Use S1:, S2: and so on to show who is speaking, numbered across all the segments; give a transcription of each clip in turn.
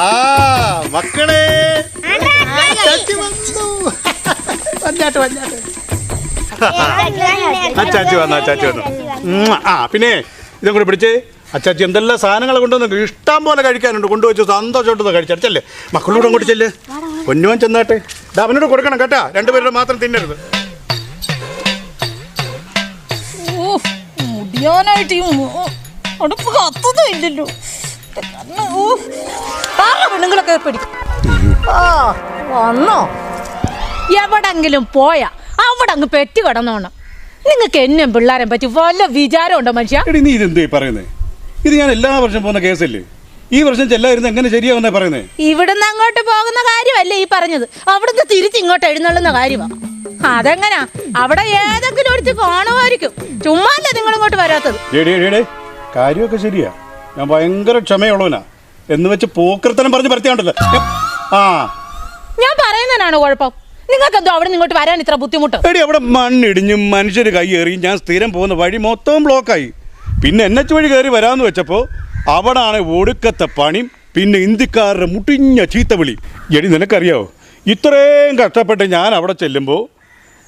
S1: ആ മക്കളെ. അച്ചാച്ചി വന്നു. വന്നാട്ട് വന്നാട്ട്. അച്ചാച്ചി വന്നു അച്ചാച്ചി വന്നു. ആ പിന്നെ ഇതും കൂടെ പിടിച്ച്. അച്ചാച്ചി എന്തെല്ലാം സാധനങ്ങൾ കൊണ്ടുവന്നു ഇഷ്ടം പോലെ കഴിക്കാനുണ്ട്. കൊണ്ടുവച്ച് സന്തോഷമായിട്ട് കഴിച്ചല്ലേ മക്കളോട് അങ്ങോട്ട് ചെല്ല്. പൊന്നുവൻ ചെന്നാട്ടെ. ഇത് അവനോട് കൊടുക്കണം കേട്ടാ. രണ്ടുപേരുടെ മാത്രം തിന്നരുത്.
S2: ഓ മുടിയാനായിട്ട് ഈ അടുപ്പ് കത്തുന്നില്ലല്ലോ ഓ. പെണ്ണുങ്ങളൊക്കെ പിടിക്കും. ആ വന്നോ. എവിടെങ്കിലും പോയാ അവിടെ അങ്ങ് പെറ്റി കിടന്നോണം. നിങ്ങൾക്ക് എന്നും പിള്ളേരെ പറ്റി വല്ല വിചാരം ഉണ്ടോ മനുഷ്യ?
S1: എടി നീ ഇതെന്തേ പറയുന്നേ? ഇത് ഞാൻ എല്ലാ വർഷം പോകുന്ന കേസല്ലേ? ഈ വർഷം ചെല്ലായിരുന്നു എങ്ങനെ ശരിയാവുന്നേ പറയുന്നേ?
S2: ഇവിടുന്ന് അങ്ങോട്ട് പോകുന്ന കാര്യമല്ലേ ഈ പറഞ്ഞത്? അവിടുന്ന് തിരിച്ച് ഇങ്ങോട്ട് എഴുന്നള്ളുന്ന കാര്യമാ. അതെങ്ങനാ? അവിടെ ഏതെങ്കിലും ഒരുത്തി കാണുമായിരിക്കും. ചുമ്മാല്ലേ നിങ്ങൾ ഇങ്ങോട്ട് വരാത്തത്?
S1: കാര്യമൊക്കെ ശരിയാ. ഞാൻ ഭയങ്കര ക്ഷമയുള്ളവനാ. എന്ന് വെച്ച് പോക്കൃത്തനം പറഞ്ഞ് പരത്തിയാണ്ടല്ലോ. ആ.
S2: ഞാൻ പറയുന്നതിനാണ് കുഴപ്പം. നിങ്ങൾക്ക് എന്തോ അവിടെ ഇങ്ങോട്ട് വരാൻ ഇത്ര ബുദ്ധിമുട്ട്?
S1: എടി അവിടെ മണ്ണിടിഞ്ഞും മനുഷ്യർ കൈ എറിയും ഞാൻ സ്ഥിരം പോകുന്ന വഴി മൊത്തം ബ്ലോക്കായി. പിന്നെ എൻ എച്ച് വഴി കയറി വരാമെന്ന് വെച്ചപ്പോൾ അവിടാണ് ഒടുക്കത്തെ പണി പിന്നെ ഇന്ത്യക്കാരുടെ മുട്ടിഞ്ഞ ചീത്തവിളി എടി നിനക്കറിയാവോ? ഇത്രയും കഷ്ടപ്പെട്ട് ഞാൻ അവിടെ ചെല്ലുമ്പോൾ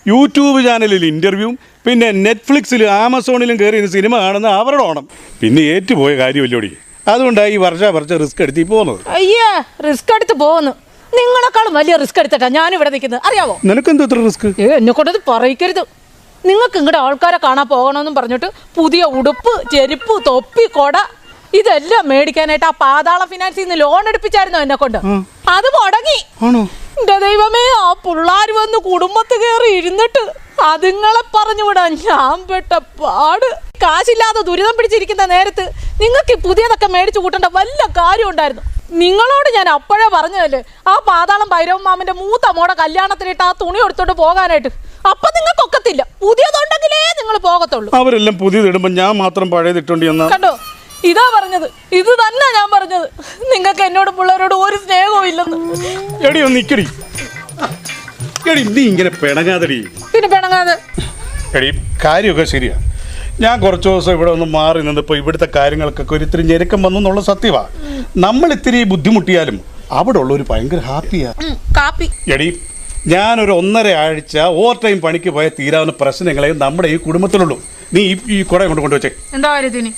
S1: യൂട്യൂബ് ചാനലിൽ ഇന്റർവ്യൂവും പിന്നെ നെറ്റ്ഫ്ലിക്സിലും ആമസോണിലും കയറി സിനിമ കാണുന്ന അവരുടെ ഓണം. പിന്നെ ഏറ്റുപോയ കാര്യമല്ലോടി. അതുകൊണ്ടാണ് ഈ വർഷ വർഷം റിസ്ക് എടുത്തി പോകുന്നത്
S2: അയ്യേ റിസ്ക് എടുത്ത് പോകുന്നു നിങ്ങളെക്കാളും വലിയ റിസ്ക് എടുത്തിട്ടാ ഞാൻ ഇവിടെ നിൽക്കുന്നത്. അറിയാവോ?
S1: നിനക്കെന്തോ ഇത്ര റിസ്ക്
S2: ഏ എന്നെ കൊണ്ടത് പറയിക്കരുത്. നിങ്ങൾക്ക് ഇങ്ങടെ ആൾക്കാരെ കാണാൻ പോകണമെന്നും പറഞ്ഞിട്ട് പുതിയ ഉടുപ്പ് ചെരുപ്പ് തൊപ്പി കൊട ഇതെല്ലാം മേടിക്കാനായിട്ട് ആ പാതാള ഫിനാൻസിൽ നിന്ന് ലോൺ എടുപ്പിച്ചായിരുന്നു എന്നെ കൊണ്ട് അത് മുടങ്ങി. എന്റെ ദൈവമേ ആ പിള്ളാർ വന്ന് കുടുംബത്ത് കയറി ഇരുന്നിട്ട് അതുങ്ങളെ പറഞ്ഞുവിടാൻ ഞാൻ പെട്ട പാട്. കാശില്ലാതെ ദുരിതം പിടിച്ചിരിക്കുന്ന നേരത്ത് നിങ്ങൾക്ക് ഈ പുതിയതൊക്കെ മേടിച്ചു കൂട്ടേണ്ട വല്ല കാര്യം ഉണ്ടായിരുന്നു? നിങ്ങളോട് ഞാൻ അപ്പോഴേ പറഞ്ഞതല്ലേ ആ പാതാളം ഭൈരവ മാമന്റെ മൂത്ത മോടെ കല്യാണത്തിനിട്ട് ആ തുണി എടുത്തോണ്ട് പോകാനായിട്ട്. അപ്പൊ നിങ്ങൾക്ക് ഒക്കത്തില്ല. പുതിയതുണ്ടെങ്കിലേ നിങ്ങൾ പോകത്തുള്ളൂ.
S1: അവരെല്ലാം പുതിയതിടുമ്പോൾ ഞാൻ മാത്രം പഴയത് എന്നാ
S2: കണ്ടോ? ഇതാ പറഞ്ഞത്. ഇത് തന്നെ ഞാൻ പറഞ്ഞത്. നിങ്ങൾക്ക് എന്നോട് പിള്ളേരോട് ഒരു സ്നേഹവും ഇല്ലെന്ന്.
S1: എടി ഒന്ന് നിക്കടി. എടി നീ ഇങ്ങനെ പിണങ്ങാതടി.
S2: പിന്നെ പിണങ്ങാതെ?
S1: എടി കാര്യമൊക്കെ ശരിയാ. ഞാൻ കുറച്ച് ദിവസം ഇവിടെ ഒന്ന് മാറി നിന്നിപ്പോൾ ഇവിടുത്തെ കാര്യങ്ങൾക്കൊക്കെ ഒരു ഇത്തിരി ഞെരുക്കം വന്നു എന്നുള്ള സത്യമാണ് നമ്മൾ ഇത്തിരി ബുദ്ധിമുട്ടിയാലും അവിടെ ഉള്ളവർ ഭയങ്കര ഹാപ്പിയാ.
S2: ഉം, കാപ്പി.
S1: എടി ഞാനൊരു ഒന്നര ആഴ്ച ഓവർ ടൈം പണിക്ക് പോയ തീരാവുന്ന പ്രശ്നങ്ങളെ നമ്മുടെ ഈ കുടുംബത്തിലുള്ളൂ. നീ ഈ ഈ കുട കൊണ്ട് കൊണ്ടുവച്ചേ.
S2: എന്താ കാര്യത്തിന്?